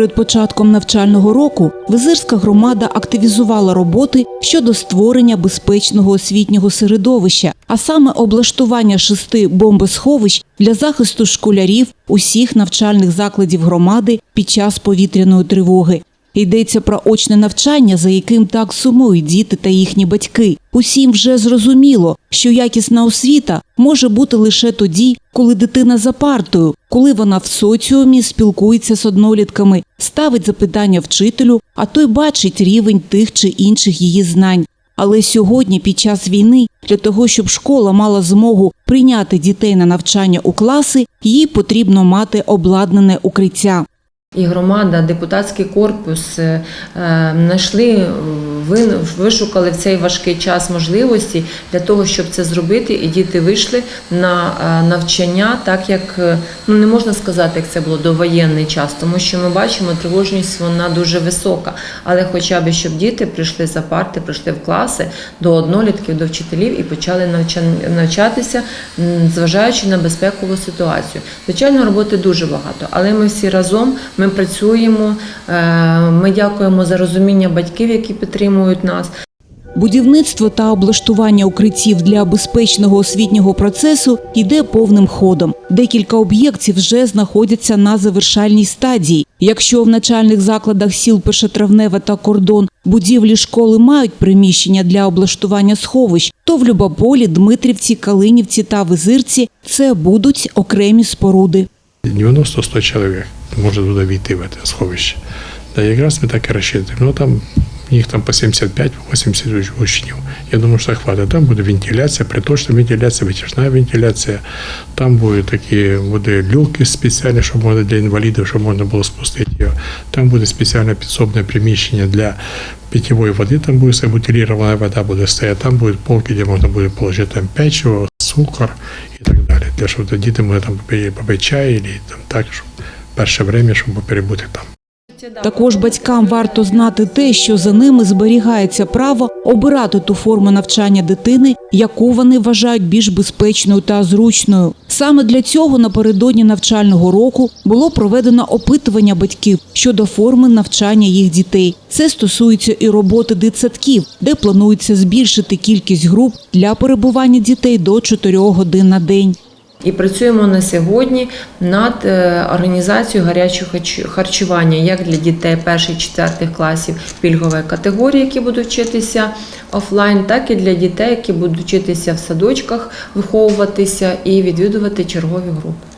Перед початком навчального року визирська громада активізувала роботи щодо створення безпечного освітнього середовища, а саме облаштування шести бомбосховищ для захисту школярів усіх навчальних закладів громади під час повітряної тривоги. Йдеться про очне навчання, за яким так сумують діти та їхні батьки. Усім вже зрозуміло, що якісна освіта може бути лише тоді, коли дитина за партою, коли вона в соціумі спілкується з однолітками, ставить запитання вчителю, а той бачить рівень тих чи інших її знань. Але сьогодні, під час війни, для того, щоб школа мала змогу прийняти дітей на навчання у класи, їй потрібно мати обладнане укриття. І громада, депутатський корпус е, е, знайшли, вишукали в цей важкий час можливості для того, щоб це зробити, і діти вийшли на е, навчання, так як е, ну не можна сказати, як це було довоєнний час, тому що ми бачимо, тривожність вона дуже висока. Але хоча б щоб діти прийшли за парти, прийшли в класи до однолітків, до вчителів і почали навчатися, зважаючи на безпекову ситуацію. Звичайно, роботи дуже багато, але ми всі разом ми працюємо. Е, Ми дякуємо за розуміння батьків, які підтримують нас. Будівництво та облаштування укриттів для безпечного освітнього процесу йде повним ходом. Декілька об'єктів вже знаходяться на завершальній стадії. Якщо в начальних закладах сіл Першотравневе та Кордон будівлі школи мають приміщення для облаштування сховищ, то в Любополі, Дмитрівці, Калинівці та Визирці це будуть окремі споруди. 90-100 чоловік може туди війти в це сховище. Да, якраз ми так і розчитуємо. Ну там їх там по 75-80 учнів. Я думаю, що хватить. Там буде вентиляція, приточна вентиляція, витяжна вентиляція. Там будуть такі буде люки спеціальні, щоб можна для інвалідів, щоб можна було спустити його. Там буде спеціальне підсобне приміщення для питьової води, там буде все бутилірована вода буде стояти. Там будуть полки, де можна буде положити там печиво, цукор і так далі. Для щоб діти могли там попити чай, або там так, щоб перше время, щоб перебути там. Також батькам варто знати те, що за ними зберігається право обирати ту форму навчання дитини, яку вони вважають більш безпечною та зручною. Саме для цього напередодні навчального року було проведено опитування батьків щодо форми навчання їх дітей. Це стосується і роботи дитсадків, де планується збільшити кількість груп для перебування дітей до 4 годин на день. І працюємо на сьогодні над е, організацією гарячого харчування як для дітей перших четвертих класів пільгової категорії, які будуть вчитися офлайн, так і для дітей, які будуть вчитися в садочках, виховуватися і відвідувати чергові групи.